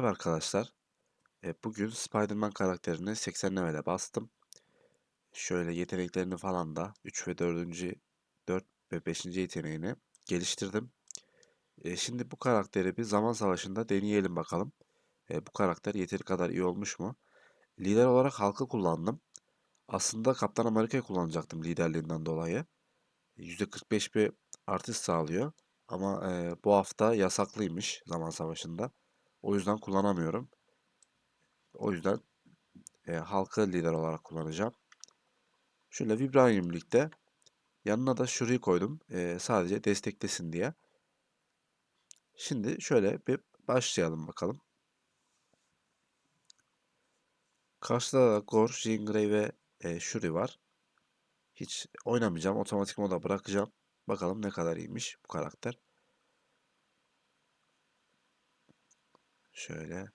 Merhaba arkadaşlar. E, bugün Spider-Man karakterini 80 level'e bastım. Şöyle yeteneklerini falan da 3 ve 4. 4 ve 5. yeteneğini geliştirdim. E, şimdi bu karakteri bir zaman savaşında deneyelim bakalım. E, bu karakter yeteri kadar iyi olmuş mu? Lider olarak halkı kullandım. Aslında Kaptan Amerika'yı kullanacaktım liderliğinden dolayı. %45 bir artış sağlıyor. Ama bu hafta yasaklıymış zaman savaşında. O yüzden kullanamıyorum. O yüzden e, halkı lider olarak kullanacağım. Şöyle Vibranium Lig'de yanına da Shuri'yi koydum. E, sadece desteklesin diye. Şimdi şöyle bir başlayalım bakalım. Karşıda da Gore, Jean Grey ve e, Shuri var. Hiç oynamayacağım. Otomatik moda bırakacağım. Bakalım ne kadar iyiymiş bu karakter. Şöyle.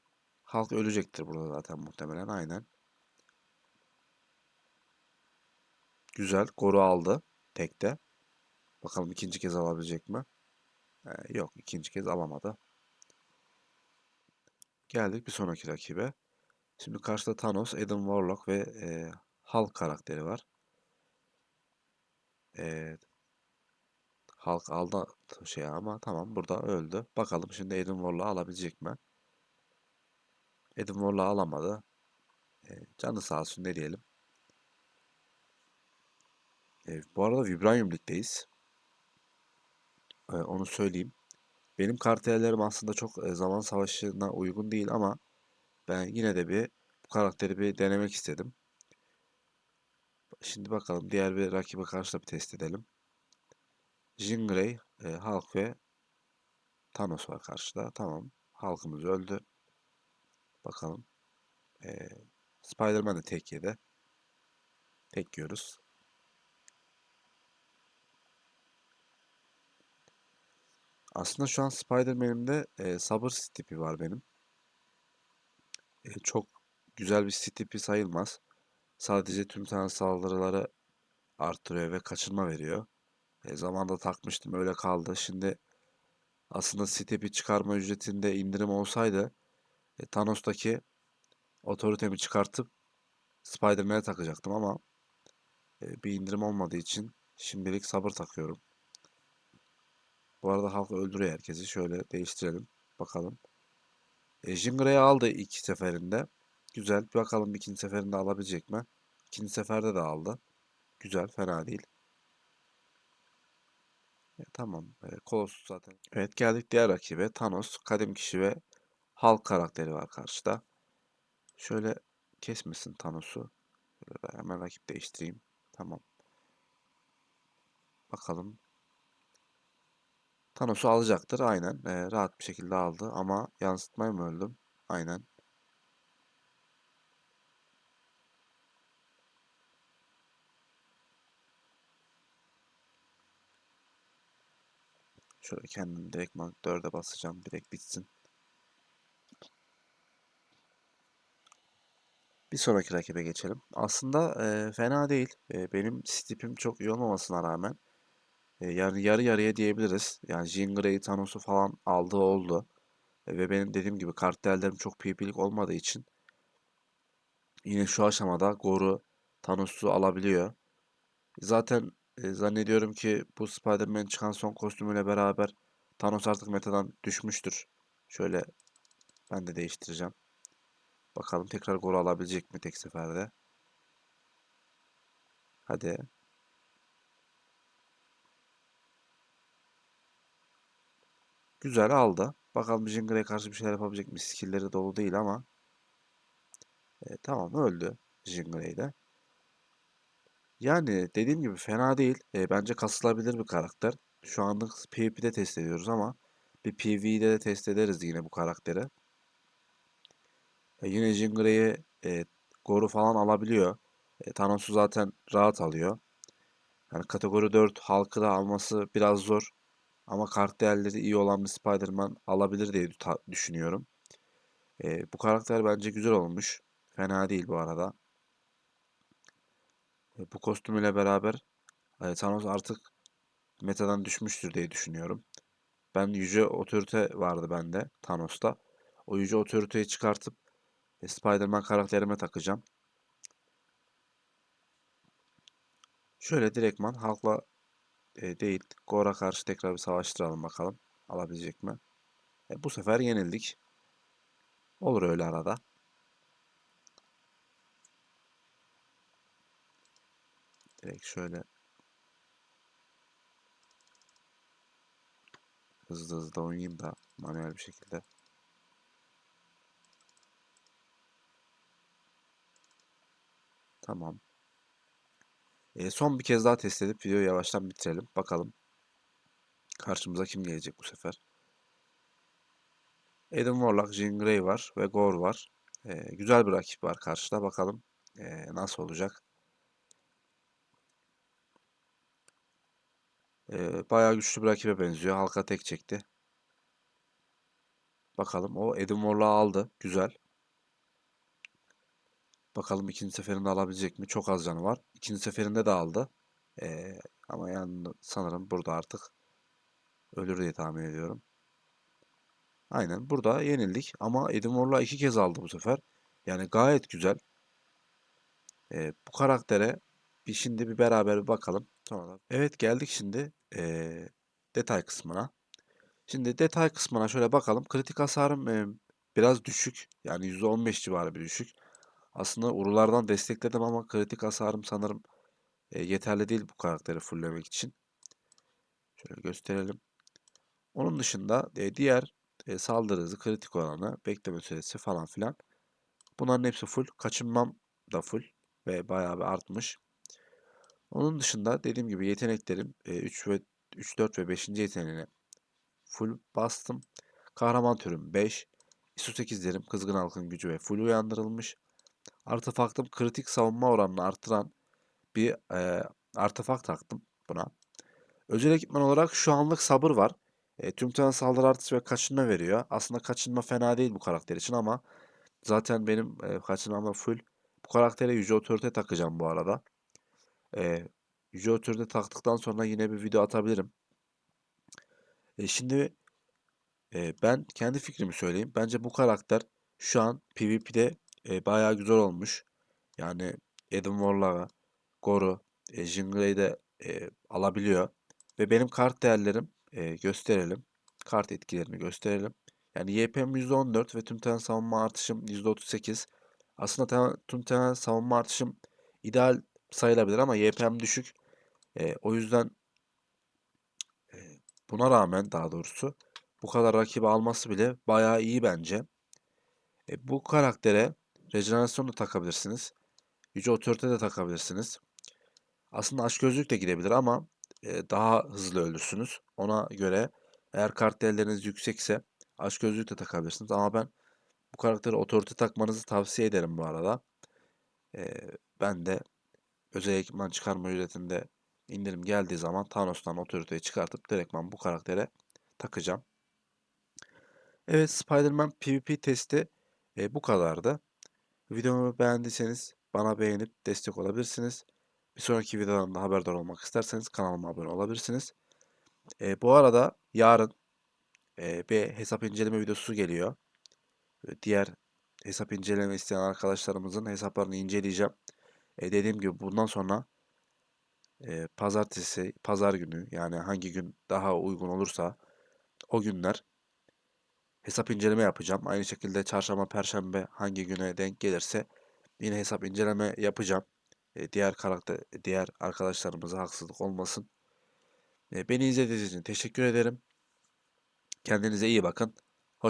Halk ölecektir burada zaten muhtemelen. Aynen. Güzel. Goru aldı. Tekte. Bakalım ikinci kez alabilecek mi? Ee, yok. ikinci kez alamadı. Geldik bir sonraki rakibe. Şimdi karşıda Thanos, Adam Warlock ve e, Hulk karakteri var. Evet. Hulk aldı şey ama tamam burada öldü. Bakalım şimdi Adam Warlock'u alabilecek mi? Adam Warlock'u alamadı. E, canı sağ olsun ne diyelim. E, bu arada Vibranium Lig'deyiz. E, onu söyleyeyim. Benim kartellerim aslında çok e, zaman savaşına uygun değil ama ben yine de bir bu karakteri bir denemek istedim. Şimdi bakalım diğer bir rakibe karşı da bir test edelim. Jean Grey, e, Hulk ve Thanos var karşıda. Tamam. Hulk'ımız öldü. Bakalım. E, Spider-Man de tek yedi. Tek yiyoruz. Aslında şu an Spider-Man'imde e, sabır tipi var benim. E, çok güzel bir tipi sayılmaz. Sadece tüm tane saldırıları arttırıyor ve kaçırma veriyor. E, zamanda takmıştım öyle kaldı. Şimdi aslında Steep'i çıkarma ücretinde indirim olsaydı e, Thanos'taki otoritemi çıkartıp Spider-Man'e takacaktım ama e, bir indirim olmadığı için şimdilik sabır takıyorum. Bu arada halk öldürüyor herkesi. Şöyle değiştirelim. Bakalım. E, Jingra'yı aldı ilk seferinde. Güzel. Bakalım ikinci seferinde alabilecek mi? İkinci seferde de aldı. Güzel. Fena değil. E, tamam. E, Colossus zaten. Evet geldik diğer rakibe. Thanos, Kadim Kişi ve Hulk karakteri var karşıda. Şöyle kesmesin Thanos'u. Hemen rakip değiştireyim. Tamam. Bakalım. Thanos'u alacaktır. Aynen. E, rahat bir şekilde aldı. Ama yansıtmaya mı öldüm? Aynen. Şöyle kendim direkt 4'e basacağım. Direkt bitsin. Bir sonraki rakibe geçelim. Aslında e, fena değil. E, benim stipim çok iyi olmamasına rağmen e, yani yarı yarıya diyebiliriz. Yani Jean Grey, Thanos'u falan aldığı oldu. E, ve benim dediğim gibi kartellerim çok PvP'lik olmadığı için yine şu aşamada Gore'u, Thanos'u alabiliyor. Zaten e, zannediyorum ki bu Spider-Man çıkan son kostümüyle beraber Thanos artık metadan düşmüştür. Şöyle ben de değiştireceğim. Bakalım tekrar gol alabilecek mi tek seferde. Hadi. Güzel aldı. Bakalım Jingle'e karşı bir şeyler yapabilecek mi? Skill'leri dolu değil ama. E, tamam öldü Jingle'yi de. Yani dediğim gibi fena değil. E, bence kasılabilir bir karakter. Şu anlık PvP'de test ediyoruz ama bir PvE'de de test ederiz yine bu karakteri. E, yine Jean Grey'i e, Goru falan alabiliyor. E, Thanos'u zaten rahat alıyor. Yani kategori 4 halkı da alması biraz zor. Ama kart değerleri iyi olan bir Spider-Man alabilir diye düşünüyorum. E, bu karakter bence güzel olmuş. Fena değil bu arada. E, bu kostüm ile beraber e, Thanos artık metadan düşmüştür diye düşünüyorum. Ben yüce otorite vardı bende Thanos'ta. O yüce otoriteyi çıkartıp Spider-Man karakterime takacağım. Şöyle direktman halkla e, değil Gore'a karşı tekrar bir savaştıralım bakalım. Alabilecek mi? E, bu sefer yenildik. Olur öyle arada. Direkt şöyle hızlı hızlı oynayayım da manuel bir şekilde. Tamam. E, son bir kez daha test edip videoyu yavaştan bitirelim. Bakalım karşımıza kim gelecek bu sefer. Adam Warlock, Jean Grey var ve Gore var. E, güzel bir rakip var karşıda. Bakalım e, nasıl olacak. E, bayağı güçlü bir rakibe benziyor. Halka tek çekti. Bakalım o Adam Warlock'u aldı. Güzel. Bakalım ikinci seferinde alabilecek mi? Çok az canı var. İkinci seferinde de aldı. Ee, ama yani sanırım burada artık ölür diye tahmin ediyorum. Aynen burada yenildik ama Edim iki kez aldı bu sefer. Yani gayet güzel. Ee, bu karaktere bir şimdi bir beraber bir bakalım. Sonra da- Evet geldik şimdi ee, detay kısmına. Şimdi detay kısmına şöyle bakalım. Kritik hasarım ee, biraz düşük. Yani %15 civarı bir düşük. Aslında urulardan destekledim ama kritik hasarım sanırım e, yeterli değil bu karakteri fulllemek için. Şöyle gösterelim. Onun dışında e, diğer e, saldırı hızı, kritik oranı, bekleme süresi falan filan. Bunların hepsi full. Kaçınmam da full ve bayağı bir artmış. Onun dışında dediğim gibi yeteneklerim e, 3 ve 3, 4 ve 5. yeteneğine full bastım. Kahraman türüm 5. ISO 8'lerim kızgın halkın gücü ve full uyandırılmış. Artefaktım kritik savunma oranını arttıran bir e, artefakt taktım buna. Özel ekipman olarak şu anlık sabır var. E, tüm tane saldırı artışı ve kaçınma veriyor. Aslında kaçınma fena değil bu karakter için ama zaten benim e, kaçınmam full. Bu karaktere yüce otorite takacağım bu arada. E, yüce otorite taktıktan sonra yine bir video atabilirim. E, şimdi e, ben kendi fikrimi söyleyeyim. Bence bu karakter şu an PvP'de e, bayağı güzel olmuş. Yani Adam Warlock'a, Gore'u, e, Jean Grey'i de e, alabiliyor. Ve benim kart değerlerim e, gösterelim. Kart etkilerini gösterelim. Yani YP'm %14 ve tüm temel savunma artışım %38. Aslında temel, tüm temel savunma artışım ideal sayılabilir ama YP'm düşük. E, o yüzden e, buna rağmen daha doğrusu bu kadar rakibi alması bile bayağı iyi bence. E, bu karaktere rejenerasyon da takabilirsiniz. Yüce otorite de takabilirsiniz. Aslında açgözlük de gidebilir ama e, daha hızlı ölürsünüz. Ona göre eğer kart değerleriniz yüksekse açgözlük de takabilirsiniz. Ama ben bu karakteri otorite takmanızı tavsiye ederim bu arada. E, ben de özel ekipman çıkarma ücretinde indirim geldiği zaman Thanos'tan otoriteyi çıkartıp direktman bu karaktere takacağım. Evet Spider-Man PvP testi e, bu kadardı. Videomu beğendiyseniz bana beğenip destek olabilirsiniz. Bir sonraki videodan da haberdar olmak isterseniz kanalıma abone olabilirsiniz. E, bu arada yarın e, bir hesap inceleme videosu geliyor. E, diğer hesap inceleme isteyen arkadaşlarımızın hesaplarını inceleyeceğim. E, dediğim gibi bundan sonra e, pazartesi, pazar günü yani hangi gün daha uygun olursa o günler hesap inceleme yapacağım. Aynı şekilde çarşamba, perşembe hangi güne denk gelirse yine hesap inceleme yapacağım. E, diğer karakter, diğer arkadaşlarımıza haksızlık olmasın. E, beni izlediğiniz için teşekkür ederim. Kendinize iyi bakın.